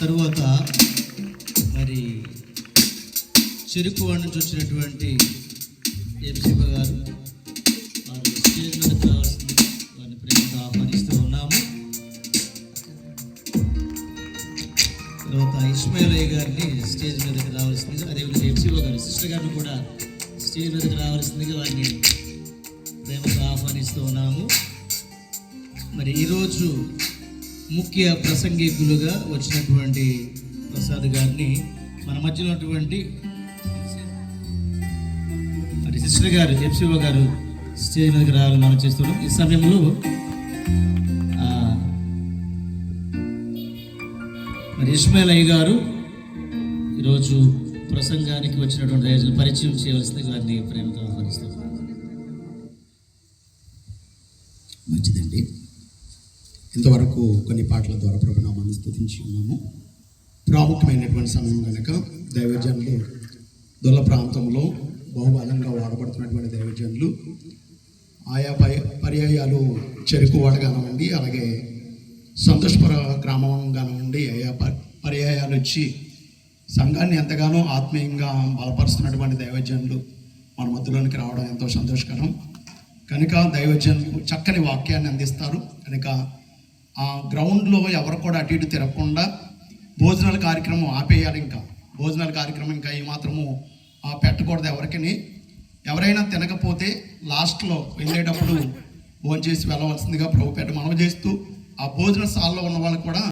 తర్వాత మరి చెరుకు వాడి నుంచి వచ్చినటువంటి ఎంసీ గారు వారు స్టేజ్ మీదకి రావాల్సింది వారిని ప్రేమగా ఆహ్వానిస్తూ ఉన్నాము. తర్వాత ఇస్మాయిలయ్య గారిని స్టేజ్ మీదకి రావాల్సిందిగా అదేవిధంగా ఎంసీఓ గారు సిస్టర్ గారిని కూడా స్టేజ్ మీదకి రావాల్సిందిగా వారిని ప్రేమతో ఆహ్వానిస్తూ ఉన్నాము. మరి ఈరోజు ముఖ్య ప్రసంగికులుగా వచ్చినటువంటి ప్రసాద్ గారిని మన మధ్యలో ఉన్నటువంటి మరి సిస్టర్ గారు ఎఫ్సిఓ గారు స్టేజ్ మీదకి రావాలని మనం చేస్తున్నాం. ఈ సమయంలో మరి ఇస్మాయిల్ అయ్య గారు ఈరోజు ప్రసంగానికి వచ్చినటువంటి రైతులు పరిచయం చేయవలసిన వారిని ప్రేమతో ఆహ్వానిస్తాం మంచిదండి. ఇంతవరకు కొన్ని పాటల ద్వారా ప్రభునామాన్ని స్థుతించి ఉన్నాము. ప్రాముఖ్యమైనటువంటి సమయం కనుక దైవజనులు దొల్ల ప్రాంతంలో బహుబలంగా వాడబడుతున్నటువంటి దైవజనులు ఆయా పై పర్యాయాలు చెరుకు వాడ కానివ్వండి అలాగే సంతోషపర గ్రామం కానివ్వండి ఆయా ప- పర్యాయాలు వచ్చి సంఘాన్ని ఎంతగానో ఆత్మీయంగా బలపరుస్తున్నటువంటి దైవజనులు మన మధ్యలోనికి రావడం ఎంతో సంతోషకరం. కనుక దైవజనులు చక్కని వాక్యాన్ని అందిస్తారు. కనుక ఆ గ్రౌండ్లో ఎవరు కూడా అటు ఇటు తిరగకుండా భోజనాల కార్యక్రమం ఆపేయాలి ఇంకా. భోజనాల కార్యక్రమం ఇంకా ఏమాత్రము ఆ, పెట్టకూడదు ఎవరికని. ఎవరైనా తినకపోతే లాస్ట్లో వెళ్ళేటప్పుడు భోజనం చేసి వెళ్ళవలసిందిగా ప్రభుపేట పెట్ట మనవి చేస్తూ ఆ భోజన స్థాల్లో ఉన్న వాళ్ళు కూడా